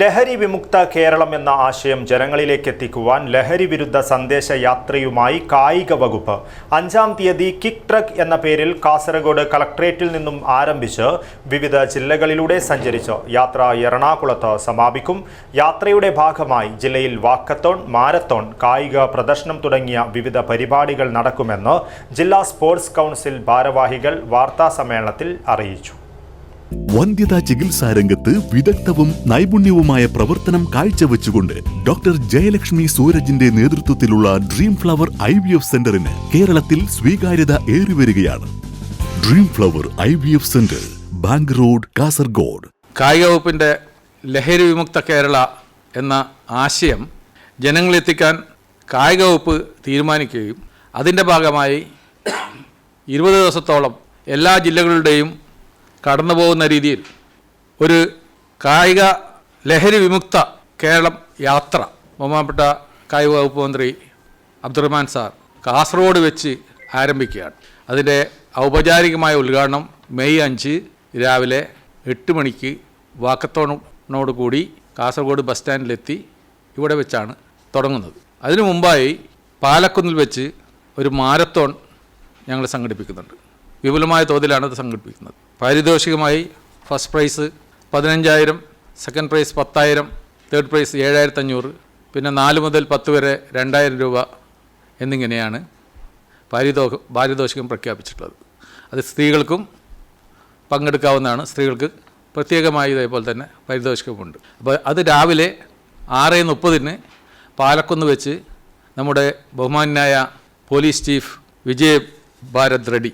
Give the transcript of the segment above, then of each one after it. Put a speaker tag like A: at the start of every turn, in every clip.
A: ലഹരി വിമുക്ത കേരളം എന്ന ആശയം ജനങ്ങളിലേക്ക് എത്തിക്കുവാൻ ലഹരി വിരുദ്ധ സന്ദേശ യാത്രയുമായി കായിക വകുപ്പ്. അഞ്ചാം തീയതി കിക്ക് ട്രക്ക് എന്ന പേരിൽ കാസർഗോഡ് കളക്ട്രേറ്റിൽ നിന്നും ആരംഭിച്ച് വിവിധ ജില്ലകളിലൂടെ സഞ്ചരിച്ച് യാത്ര എറണാകുളത്ത് സമാപിക്കും. യാത്രയുടെ ഭാഗമായി ജില്ലയിൽ വാക്കത്തോൺ മാരത്തോൺ കായിക പ്രദർശനം തുടങ്ങിയ വിവിധ പരിപാടികൾ നടക്കുമെന്ന് ജില്ലാ സ്പോർട്സ് കൗൺസിൽ ഭാരവാഹികൾ വാർത്താ സമ്മേളനത്തിൽ അറിയിച്ചു.
B: വന്ധ്യതാ ചികിത്സാ രംഗത്ത് വിദഗ്ധവും നൈപുണ്യവുമായ പ്രവർത്തനം കാഴ്ചവെച്ചുകൊണ്ട് ഡോക്ടർ ജയലക്ഷ്മി സൂരജിന്റെ നേതൃത്വത്തിലുള്ള dream flower I V F സെന്ററിന് കേരളത്തിൽ സ്വീകാര്യത ഏറിവരികയാണ് dream flower I V F centre bank road Kasaragod.
C: കായിക വകുപ്പിന്റെ ലഹരി വിമുക്ത കേരള എന്ന ആശയം ജനങ്ങളെത്തിക്കാൻ കായിക വകുപ്പ് തീരുമാനിക്കുകയും അതിന്റെ ഭാഗമായി ഇരുപത് ദിവസത്തോളം എല്ലാ ജില്ലകളുടെയും കടന്നു പോകുന്ന രീതിയിൽ ഒരു കായിക ലഹരി വിമുക്ത കേരളം യാത്ര. ബഹുമാനപ്പെട്ട കായിക വകുപ്പ് മന്ത്രി അബ്ദുറഹ്മാൻ സാർ കാസർഗോഡ് വെച്ച് ആരംഭിക്കുകയാണ്. അതിന്റെ ഔപചാരികമായ ഉദ്ഘാടനം മെയ് അഞ്ച് രാവിലെ എട്ട് മണിക്ക് വാക്കത്തോണോട് കൂടി കാസർഗോഡ് ബസ് സ്റ്റാൻഡിലെത്തി ഇവിടെ വെച്ചാണ് തുടങ്ങുന്നത്. അതിനു മുമ്പായി പാലക്കുന്നിൽ വെച്ച് ഒരു മാരത്തോൺ ഞങ്ങൾ സംഘടിപ്പിക്കുന്നുണ്ട്. വിപുലമായ തോതിലാണ് അത് സംഘടിപ്പിക്കുന്നത്. പാരിതോഷികമായി ഫസ്റ്റ് പ്രൈസ് പതിനഞ്ചായിരം സെക്കൻഡ് പ്രൈസ് പത്തായിരം തേർഡ് പ്രൈസ് ഏഴായിരത്തി അഞ്ഞൂറ് പിന്നെ നാല് മുതൽ പത്ത് വരെ രണ്ടായിരം രൂപ എന്നിങ്ങനെയാണ് പാരിതോ പാരിതോഷികം പ്രഖ്യാപിച്ചിട്ടുള്ളത്. അത് സ്ത്രീകൾക്കും പങ്കെടുക്കാവുന്നതാണ്. സ്ത്രീകൾക്ക് പ്രത്യേകമായി ഇതേപോലെ തന്നെ പാരിതോഷികമുണ്ട്. അപ്പോൾ അത് രാവിലെ ആറ് മുപ്പതിന് പാലക്കുന്ന് വെച്ച് നമ്മുടെ ബഹുമാനായ പോലീസ് ചീഫ് വിജയ് ഭാരത് റെഡ്ഡി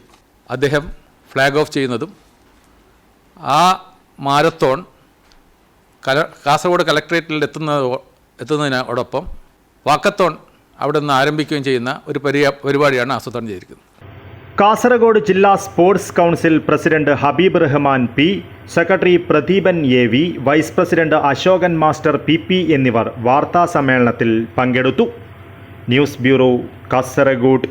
C: അദ്ദേഹം ഫ്ലാഗ് ഓഫ് ചെയ്യുന്നതും ആ മാരത്തോൺ കല കാസർഗോഡ് കലക്ട്രേറ്റിൽ എത്തുന്ന എത്തുന്നതിനോടൊപ്പം വാക്കത്തോൺ അവിടെ നിന്ന് ആരംഭിക്കുകയും ചെയ്യുന്ന ഒരു പരി പരിപാടിയാണ് ആസൂത്രണം ചെയ്തിരിക്കുന്നത്.
A: കാസർഗോഡ് ജില്ലാ sports council president Habib Rahman P secretary Pradeepan A V vice president Ashokan master P P എന്നിവർ വാർത്താ സമ്മേളനത്തിൽ പങ്കെടുത്തു. News bureau Kasaragod.